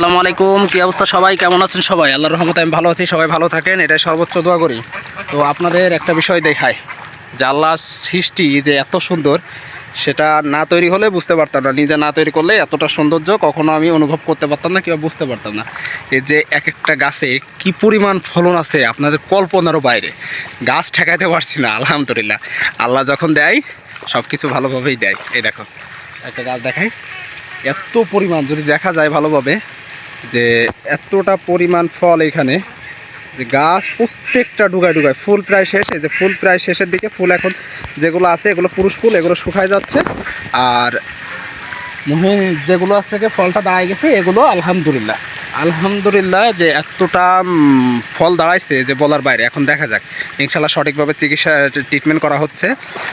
আসসালামু আলাইকুম। কি অবস্থা সবাই? কেমন আছেন সবাই? আল্লাহর রহমতে আমি ভালো আছি, সবাই ভালো থাকেন, এটাই সর্বোচ্চ দোয়া করি। তো আপনাদের একটা বিষয় দেখায় যে আল্লাহ সৃষ্টি যে এত সুন্দর, সেটা না তৈরি হলে বুঝতে পারতাম না। নিজে না তৈরি করলে এতটা সৌন্দর্য কখনো আমি অনুভব করতে পারতাম না, কিংবা বুঝতে পারতাম না। এই যে এক একটা গাছে কি পরিমাণ ফলন আছে আপনাদের কল্পনারও বাইরে। গাছ ঠেকাইতে পারছি না, আলহামদুলিল্লাহ। আল্লাহ যখন দেয় সব কিছু ভালোভাবেই দেয়। এই দেখো, একটা গাছ দেখাই। এত পরিমাণ, যদি দেখা যায় ভালোভাবে যে এতটা পরিমাণ ফল এখানে, যে গাছ প্রত্যেকটা ডুগায় ডুগায় ফুল প্রায় শেষ, যে ফুল প্রায় শেষের দিকে ফুল এখন যেগুলো আছে, এগুলো পুরুষ ফুল, এগুলো শুকায় যাচ্ছে। আর মনে যেগুলো আছে থেকে ফলটা দাঁড়ায় গেছে, এগুলো আলহামদুলিল্লাহ। আলহামদুলিল্লাহ যে এতটা ফল দাঁড়াইছে যে বলার বাইরে। এখন দেখা যাক ইনশাল্লাহ সঠিকভাবে চিকিৎসা, ট্রিটমেন্ট করা হচ্ছে।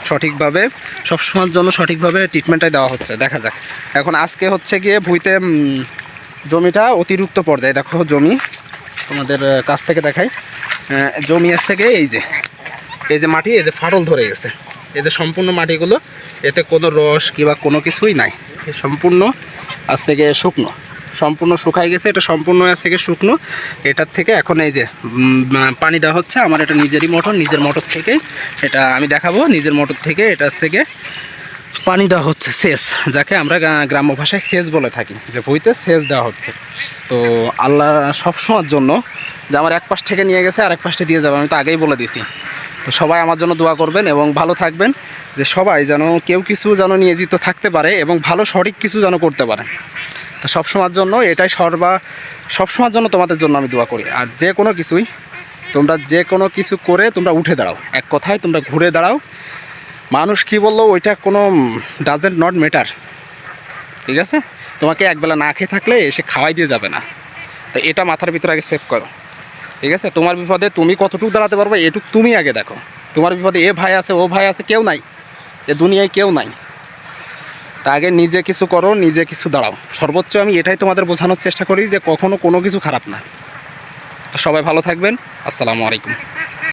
সঠিকভাবে, সবসময়ের জন্য সঠিকভাবে ট্রিটমেন্টটাই দেওয়া হচ্ছে। দেখা যাক। এখন আজকে হচ্ছে গিয়ে ভুইতে জমিটা অতিরিক্ত পর্যায়ে, দেখো জমি তোমাদের কাছ থেকে দেখাই। জমি এস থেকে এই যে এই যে মাটি, এই যে ফাটল ধরে গেছে। এই যে সম্পূর্ণ মাটিগুলো, এতে কোনো রস কিংবা কোনো কিছুই নাই। সম্পূর্ণ আজ থেকে শুকনো। সম্পূর্ণ শুকাই গেছে, এটা সম্পূর্ণ আজ থেকে শুকনো। এটার থেকে এখন এই যে পানি দেওয়া হচ্ছে। আমার এটা নিজেরই মোটর, নিজের মোটর থেকে এটা আমি দেখাবো। নিজের মোটর থেকে এটার থেকে পানি দেওয়া হচ্ছে, সেচ, যাকে আমরা গ্রাম্য ভাষায় সেচ বলে থাকি। যে ভুইতে সেচ দেওয়া হচ্ছে। তো আল্লাহ সবসময়ের জন্য যে আমার এক পাশ থেকে নিয়ে গেছে আর এক পাশে দিয়ে যাবে, আমি তো আগেই বলে দিছি। তো সবাই আমার জন্য দোয়া করবেন এবং ভালো থাকবেন, যে সবাই যেন কেউ কিছু যেন নিয়োজিত থাকতে পারে এবং ভালো সঠিক কিছু যেন করতে পারে। তো সবসময়ের জন্য এটাই সর্বা, সবসময়ের জন্য তোমাদের জন্য আমি দোয়া করি। আর যে কোনো কিছুই তোমরা যে কোনো কিছু করে তোমরা উঠে দাঁড়াও। এক কথায় তোমরা ঘুরে দাঁড়াও। মানুষ কি বলল, ওইটা কোনো ডাজেন্ট নট ম্যাটার ঠিক আছে? তোমাকে একবেলা না খেয়ে থাকলে এসে খাওয়াই দিয়ে যাবে না। তো এটা মাথার ভিতরে আগে সেভ করো। ঠিক আছে? তোমার বিপদে তুমি কতটুকু দাঁড়াতে পারবে, এটুক তুমি আগে দেখো। তোমার বিপদে এ ভাই আছে, ও ভাই আছে, কেউ নাই। এ দুনিয়ায় কেউ নাই। তা আগে নিজে কিছু করো, নিজে কিছু দাঁড়াও। সর্বোচ্চ আমি এটাই তোমাদের বোঝানোর চেষ্টা করি যে কখনো কোনো কিছু খারাপ না। সবাই ভালো থাকবেন। আসসালামু আলাইকুম।